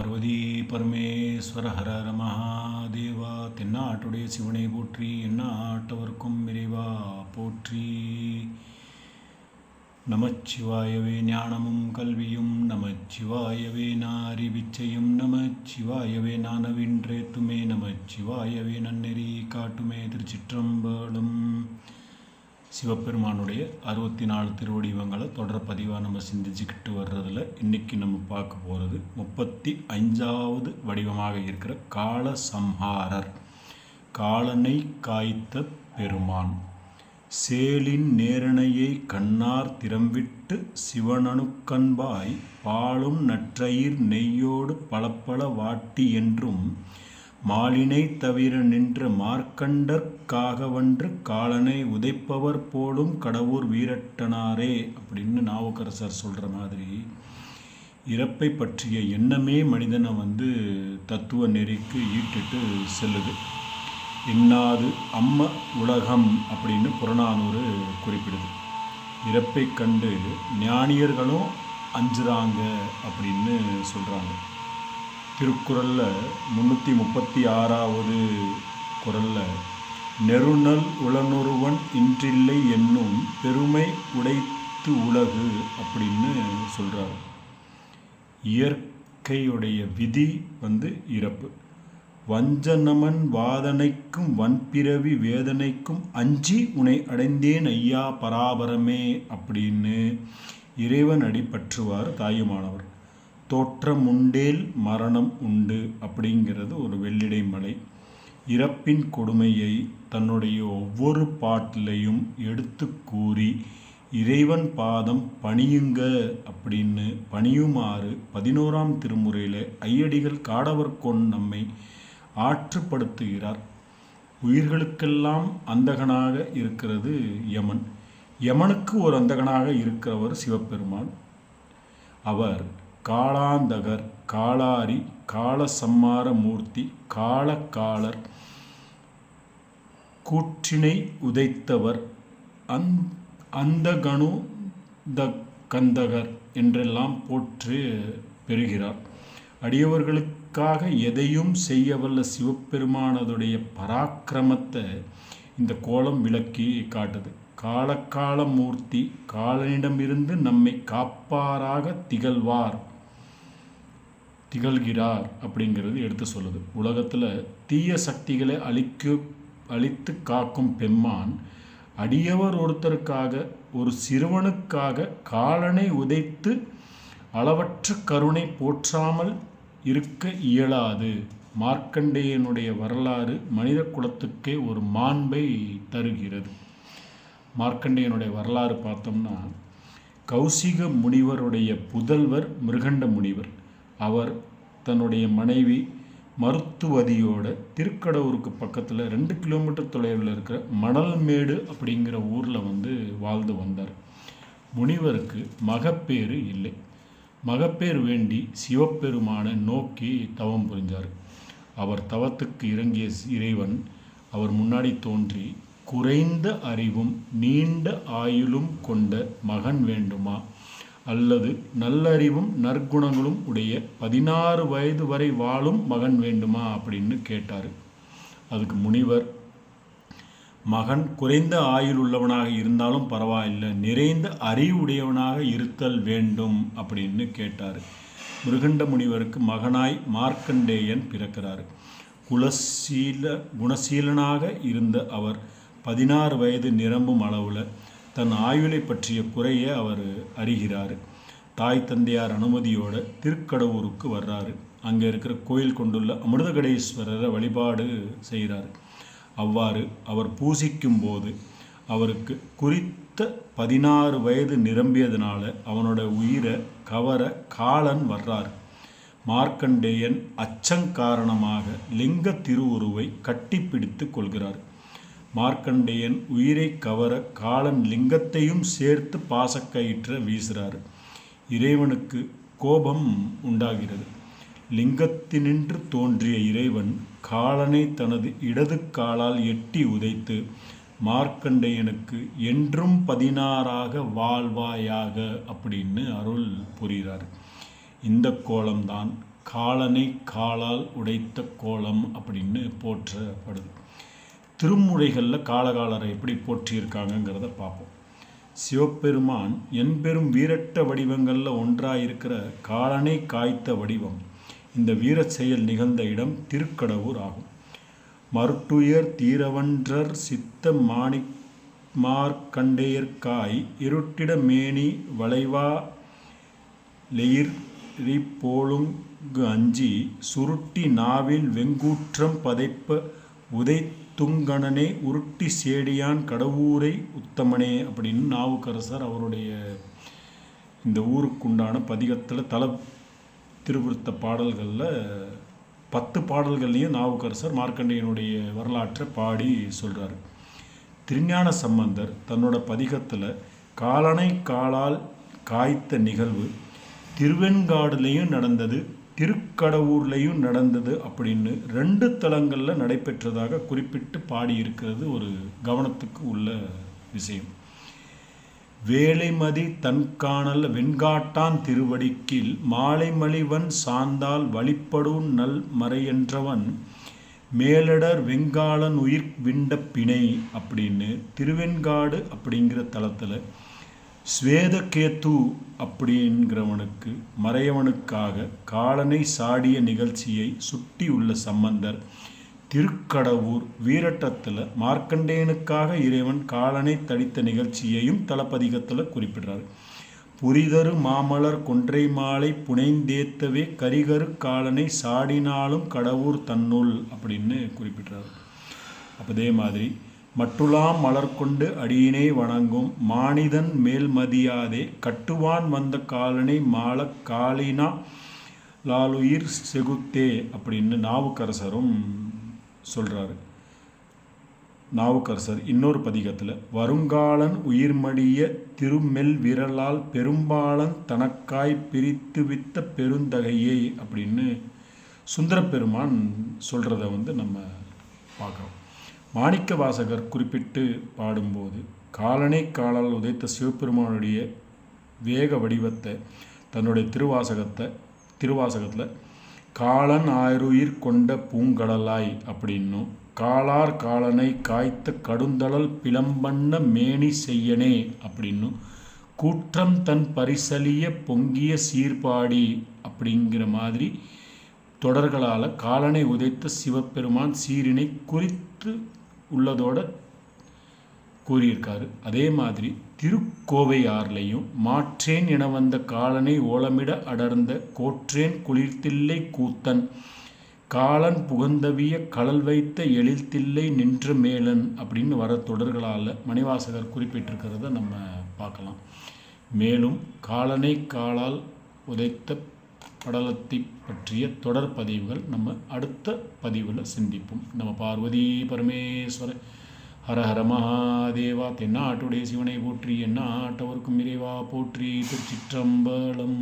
பார்வதி பரமேஸ்வர ஹரர மகாதேவா தென்னாட்டுடைய சிவனை போற்றி என்னாட்டவர்க்கும் விரைவா போற்றி. நமச்சிவாயவே ஞானமும் கல்வியும் நமச்சிவாயவே நாரிவிச்சையும் நமச்சிவாயவே நானவின்றேத்துமே நமச்சிவாயவே நன்னெறி காட்டுமே திருச்சிற்றம்பலம். சிவபெருமானுடைய அறுபத்தி நாலு திருவடிவங்களை தொடர் பதிவாக நம்ம சிந்திச்சுக்கிட்டு வர்றதில் இன்றைக்கி நம்ம பார்க்க போகிறது முப்பத்தி அஞ்சாவது வடிவமாக இருக்கிற கால சம்ஹாரர் காலனை காய்த்த பெருமான். சேலின் நேரணையை கண்ணார் திறம்பிட்டு சிவனணுக்கண்பாய் பாலும் நற்றயிர் நெய்யோடு பலப்பல வாட்டி என்றும் மாலினை தவிர நின்ற மார்க்கண்டற்காகவன்று காலனை உதைப்பவர் போலும் கடவுர் வீரட்டனாரே அப்படின்னு நாவுக்கரசர் சொல்கிற மாதிரி இறப்பை பற்றிய எண்ணமே மனிதனை வந்து தத்துவ நெறிக்கு ஈட்டுட்டு செல்லுது. இன்னாது அம்ம உலகம் அப்படின்னு புறநானூறு குறிப்பிடுது. இறப்பை கண்டு ஞானியர்களும் அஞ்சுறாங்க அப்படின்னு சொல்கிறாங்க திருக்குறளில் முந்நூற்றி முப்பத்தி ஆறாவது குரலில் நெருநல் உளனொருவன் இன்றில்லை என்னும் பெருமை உடைத்து உலகு அப்படின்னு சொல்கிறார் இயற்கையுடைய விதி வந்து இறப்பு. வஞ்சனமன் வாதனைக்கும் வன்பிறவி வேதனைக்கும் அஞ்சி உனை அடைந்தேன் ஐயா பராபரமே அப்படின்னு இறைவன் அடிப்பற்றுவார் தாயுமானவர். தோற்றம் உண்டேல் மரணம் உண்டு அப்படிங்கிறது ஒரு வெள்ளிடை மலை. இறப்பின் கொடுமையை தன்னுடைய ஒவ்வொரு பாட்டிலையும் எடுத்து கூறி இறைவன் பாதம் பணியுங்க அப்படின்னு பணியுமாறு பதினோராம் திருமுறையில் ஐயடிகள் காடவர் கொண் நம்மை ஆற்றுப்படுத்துகிறார். உயிர்களுக்கெல்லாம் அந்தகனாக இருக்கிறது யமன். யமனுக்கு ஒரு அந்தகனாக இருக்கிறவர் சிவபெருமான். அவர் காளாந்தகர் காளாரி காலசம்மார மூர்த்தி காலக்காலர் கூற்றினை உதைத்தவர் அந் அந்தகணு த கந்தகர் என்றெல்லாம் போற்று பெறுகிறார். அடியவர்களுக்காக எதையும் செய்யவல்ல சிவபெருமானதுடைய பராக்கிரமத்தை இந்த கோலம் விளக்கி காட்டுது. காலக்கால மூர்த்தி காலனிடமிருந்து நம்மை காப்பாராக திகழ்வார். திகழ்கிறார் அப்படிங்கிறது எடுத்து சொல்லுது. உலகத்தில் தீய சக்திகளை அழிக்க அழித்து காக்கும் பெம்மான் அடியவர் ஒருத்தருக்காக ஒரு சிறுவனுக்காக காலனை உதைத்து அளவற்ற கருணை போற்றாமல் இருக்க இயலாது. மார்க்கண்டேயனுடைய வரலாறு மனித குலத்துக்கே ஒரு மாண்பை தருகிறது. மார்க்கண்டேயனுடைய வரலாறு பார்த்தோம்னா கௌசிக முனிவருடைய புதல்வர் மிருகண்ட முனிவர். அவர் தன்னுடைய மனைவி மருத்துவதியோட திருக்கடவுருக்கு பக்கத்தில் ரெண்டு கிலோமீட்டர் தொலைவில் இருக்கிற மணல்மேடு அப்படிங்கிற ஊரில் வந்து வாழ்ந்து வந்தார். முனிவருக்கு மகப்பேறு இல்லை. மகப்பேர் வேண்டி சிவபெருமானை நோக்கி தவம் புரிஞ்சார். அவர் தவத்துக்கு இறங்கிய இறைவன் அவர் முன்னாடி தோன்றி குறைந்த அறிவும் நீண்ட ஆயுளும் கொண்ட மகன் வேண்டுமா? அல்லது நல்லறிவும் நற்குணங்களும் உடைய பதினாறு வயது வரை வாழும் மகன் வேண்டுமா அப்படின்னு கேட்டார். அதுக்கு முனிவர் மகன் குறைந்த ஆயுள் உள்ளவனாக இருந்தாலும் பரவாயில்லை. நிறைந்த அறிவுடையவனாக இருத்தல் வேண்டும் அப்படின்னு கேட்டார். மிருகண்ட முனிவருக்கு மகனாய் மார்க்கண்டேயன் பிறக்கிறார். குலசீல குணசீலனாக இருந்த அவர் பதினாறு வயது நிரம்பும் அளவில் தன் ஆயுளை பற்றிய குறையை அவர் அறிகிறார். தாய் தந்தையார் அனுமதியோட திருக்கடவுருக்கு வர்றாரு. அங்கே இருக்கிற கோயில் கொண்டுள்ள அமிர்தகடேஸ்வரரை வழிபாடு செய்கிறார் அவ்வாறு அவர் பூசிக்கும் போது அவருக்கு குறித்த பதினாறு வயது நிரம்பியதுனால அவனோட உயிரை கவர காலன் வர்றார். மார்க்கண்டேயன் அச்சங்காரணமாக லிங்க திருவுருவை கட்டிப்பிடித்து கொள்கிறார். மார்க்கண்டேயன் உயிரை கவர காலன் லிங்கத்தையும் சேர்த்து பாசக்கயிற்ற வீசுகிறார் இறைவனுக்கு கோபம் உண்டாகிறது. லிங்கத்தினின்று தோன்றிய இறைவன் காலனை தனது இடது காலால் எட்டி உதைத்து மார்க்கண்டேயனுக்கு என்றும் பதினாறாக வாழ்வாயாக அப்படின்னு அருள் புரிகிறார். இந்த கோலம்தான் காலனை காலால் உடைத்த கோலம் அப்படின்னு போற்றப்படுது. திருமுறைகளில் காலகாலரை எப்படி போற்றியிருக்காங்கங்கிறத பார்ப்போம். சிவபெருமான் என்பெரும் வீரட்ட வடிவங்களில் ஒன்றாயிருக்கிற காலனை காய்த்த வடிவம். இந்த வீரச் செயல் நிகழ்ந்த இடம் திருக்கடவுர் ஆகும். மருட்டுயர் தீரவன்றர் சித்த மாணி மார்க்கண்டேயர்காய் இருட்டிட மேனி வளைவா லெயிர் போலுங்கு அஞ்சி சுருட்டி நாவில் வெங்கூற்றம் பதைப்ப துங்கணனே உருட்டி சேடியான் கடவுரை உத்தமனே அப்படின்னு நாவுக்கரசர் அவருடைய இந்த ஊருக்குண்டான பதிகத்தில் தல திருவிருத்த பாடல்களில் பத்து பாடல்கள்லையும் நாவுக்கரசர் மார்க்கண்டியனுடைய வரலாற்றை பாடி சொல்கிறார் திருஞான சம்பந்தர் தன்னோட பதிகத்தில் காலனை காலால் காய்த்த நிகழ்வு திருவெண்காடுலேயும் நடந்தது திருக்கடவுர்லேயும் நடந்தது அப்படின்னு ரெண்டு தலங்களில் நடைபெற்றதாக குறிப்பிட்டு பாடியிருக்கிறது ஒரு கவனத்துக்கு உள்ள விஷயம். வேலைமதி தன்காணல் வெண்காட்டான் திருவடிக்கில் மாலைமலிவன் சார்ந்தால் வழிப்படும் நல் மறையென்றவன் மேலடர் வெங்காளன் உயிர் விண்ட பிணை அப்படின்னு திருவெண்காடு அப்படிங்கிற தளத்தில் ஸ்வேதகேத்து அப்படிங்கிறவனுக்கு மறையவனுக்காக காலனை சாடிய நிகழ்ச்சியை சுட்டியுள்ள சம்பந்தர் திருக்கடவுர் வீரட்டத்தில் மார்க்கண்டேயனுக்காக இறைவன் காலனை தடித்த நிகழ்ச்சியையும் தளப்பதிகத்தில் குறிப்பிடுறார். புரிதரு மாமலர் கொன்றை மாலை புனைந்தேத்தவே கரிகரு காலனை சாடினாலும் கடவுர் தன்னுள் அப்படின்னு குறிப்பிடுறார். அதே மாதிரி மட்டுலாம் மலர்கொண்டு அடியினை வணங்கும் மானிதன் மேல்மதியாதே. கட்டுவான் வந்த காலனை மால காலினா லாலுயிர் செகுத்தே அப்படின்னு நாவுக்கரசரும் சொல்கிறாரு நாவுக்கரசர் இன்னொரு பதிகத்தில் வருங்காலன் உயிர்மடிய திருமெல் விரலால் பெரும்பாலன் தனக்காய் பிரித்து வித்த பெருந்தகையே அப்படின்னு சுந்தரப்பெருமான் சொல்கிறத வந்து நம்ம பார்க்குறோம். மாணிக்க வாசகர் குறிப்பிட்டு பாடும்போது காலனை காலால் உதைத்த சிவபெருமானுடைய வேக வடிவத்தை தன்னுடைய திருவாசகத்தை திருவாசகத்தில் காலன் ஆயிருயிர் கொண்ட பூங்கடலாய் அப்படின்னும் காலார் காலனை காய்த்த கடுந்தளல் பிளம்பண்ண மேனி செய்யனே அப்படின்னும் கூற்றம் தன் பரிசலிய பொங்கிய சீர்பாடி அப்படிங்கிற மாதிரி தொடர்களால் காலனை உதைத்த சிவபெருமான் சீரினை குறித்து உள்ளதோட கூறியிருக்காரு. அதே மாதிரி திருக்கோவையார்லையும் மாற்றேன் என வந்த காலனை ஓலமிட அடர்ந்த கோற்றேன் குளிர்த்தில்லை கூத்தன் காலன் புகந்தவிய கலல் வைத்த எழில்தில்லை நின்ற மேலன் அப்படின்னு வர தொடர்களால் மணிவாசகர் குறிப்பிட்டிருக்கிறத நம்ம பார்க்கலாம். மேலும் காலனை காலால் உதைத்த படலத்தை பற்றிய தொடர் பதிவுகள் நம்ம அடுத்த பதிவில் சிந்திப்போம். நம்ம பார்வதி பரமேஸ்வர ஹர ஹர மகாதேவா தென்னாட்டுடைய சிவனை போற்றி என்ன ஆட்டவருக்கும் இறைவா போற்றி திருச்சிற்றம்பலம்.